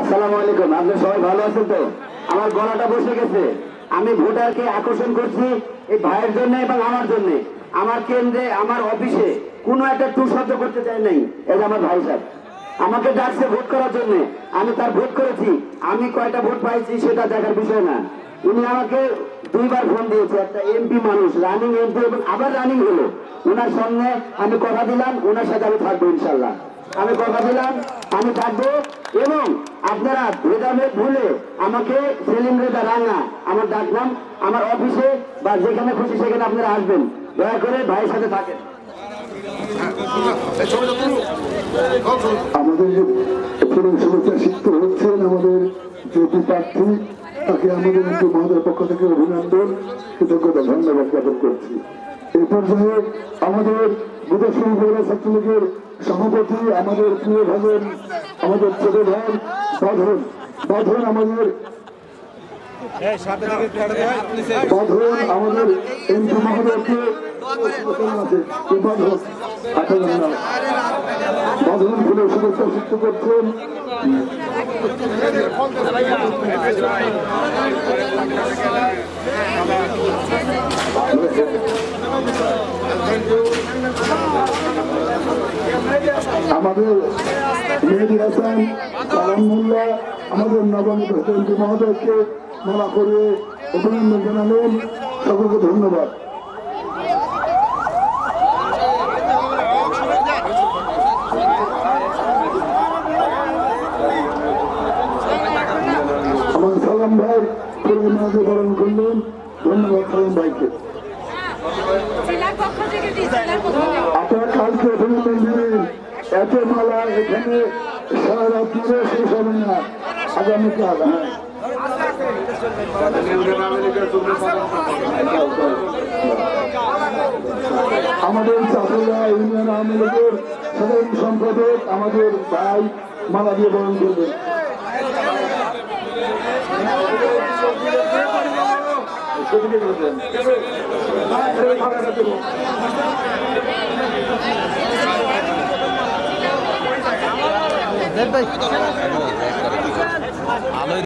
আসসালামু আলাইকুম, আপনি সবাই ভালো আছেন তো? আমার গলাটা বসে গেছে। আমি ভোটারকে আকর্ষণ করছি এই ভাইয়ের জন্য এবং আমার জন্য। আমার কেন্দ্রে, আমার অফিসে কোনো একটা টু শব্দ করতে চাই নাই যে আমার ভাই সাহেব। আমাকে ডাকছে ভোট করার জন্য। আমি তার ভোট করেছি। আমি কয়টা ভোট পাইছি সেটা দেখার বিষয় না। উনি আমাকে দুইবার ফোন দিয়েছে, একটা এমপি মানুষ রানিং এমপি এবং আবার রানিং হলো। ওনার সঙ্গে আমি কথা দিলাম, ওনার সাথে আমি থাকব ইনশাল্লাহ। আমি কথা দিলাম, আমি থাকব এবং আপনারা ভেদাভেদ ভুলে আমাকে সেলিম রেজা রাঙা, আমার ডাকলাম আমার অফিসে বা যেখানে খুশি সেখানে আপনারা আসবেন। দয়া করে ভাইয়ের সাথে থাকেন। আমাদের প্রধান শুভেচ্ছা সিদ্ধ হচ্ছেন, আমাদের জ্যোতি প্রার্থী, তাকে আমাদের এমপি মহোদয়ের পক্ষ থেকে অভিনন্দন, কৃতজ্ঞতা, ধন্যবাদ জ্ঞাপন করছি। এই পর্যায়ে আমাদের বুধশ্রী উপজেলা ছাত্রলীগের সভাপতি আমাদের প্রিয় ভাবেন আমাদের ছোট ভাই বাঁধন। বাঁধন আমাদের বাঁধন আমাদের এমপি মহোদয়কে বাঁধন। আচ্ছা ধন্যবাদ। ফুলের শুভেচ্ছা সিদ্ধ করছেন। আমাদের মেহেদি হাসান কালাম মোল্লা আমাদের নবানী হোসেনজি মহোদয়কে মালা করে অভিনন্দন জানালেন। সকলকে ধন্যবাদ। আমার সালাম ভাই পরিমাণে বরণ করলেন। ধন্যবাদ সালাম ভাইকে। থেকে আপনার কালকে অভিনন্দন এত মালা এখানে সারা রাত্রিরে শেষ হবে না। আগামীকাল আমাদের চাষিরা ইউনিয়ন আওয়ামী লীগের সাধারণ সম্পাদক আমাদের ভাই মালা দিয়ে বরণ করবেন ভাই।